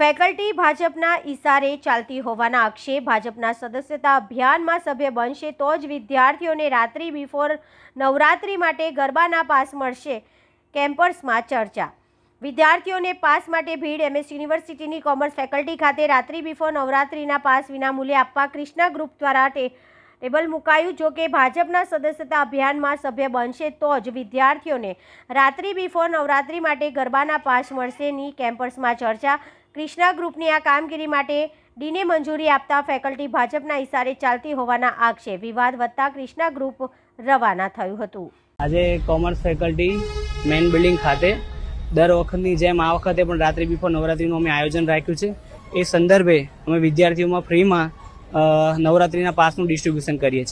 Faculty ભાજપના ઈશારે ચાલતી હોવાના આક્ષેપ. ભાજપના સદસ્યતા અભિયાનમાં સભ્ય બનશે તો જ વિદ્યાર્થીઓને રાત્રિ બિફોર નવરાત્રિ માટે ગરબાના પાસ મળશે કેમ્પસમાં ચર્ચા. વિદ્યાર્થીઓને પાસ માટે ભીડ. એમએસ યુનિવર્સિટીની કોમર્સ ફેકલ્ટી ખાતે રાત્રિ બિફોર નવરાત્રિના પાસ વિનામૂલ્યે આપવા કૃષ્ણા ગ્રુપ દ્વારા ટેબલ મુકાયું. જો કે ભાજપના સદસ્યતા અભિયાનમાં સભ્ય બનશે તો જ વિદ્યાર્થીઓને રાત્રિ બિફોર નવરાત્રિ માટે ગરબાના પાસ મળશેની કેમ્પસમાં ચર્ચા. ક્રિષ્ના ગ્રુપની આ કામગીરી માટે ડીને મંજૂરી આપતા ફેકલ્ટી ભાજપના ઇશારે ચાલતી હોવાના આક્ષેપ. વિવાદ વધતા ક્રિષ્ના ગ્રુપ રવાના થયું હતું. આજે કોમર્સ ફેકલ્ટી મેન બિલ્ડિંગ ખાતે દર વખતની જેમ આ વખતે પણ રાત્રિ બિફોર નવરાત્રિનું અમે આયોજન રાખ્યું છે. એ સંદર્ભે અમે વિદ્યાર્થીઓમાં ફ્રીમાં નવરાત્રિના પાસનું ડિસ્ટ્રીબ્યુશન કરીએ છીએ.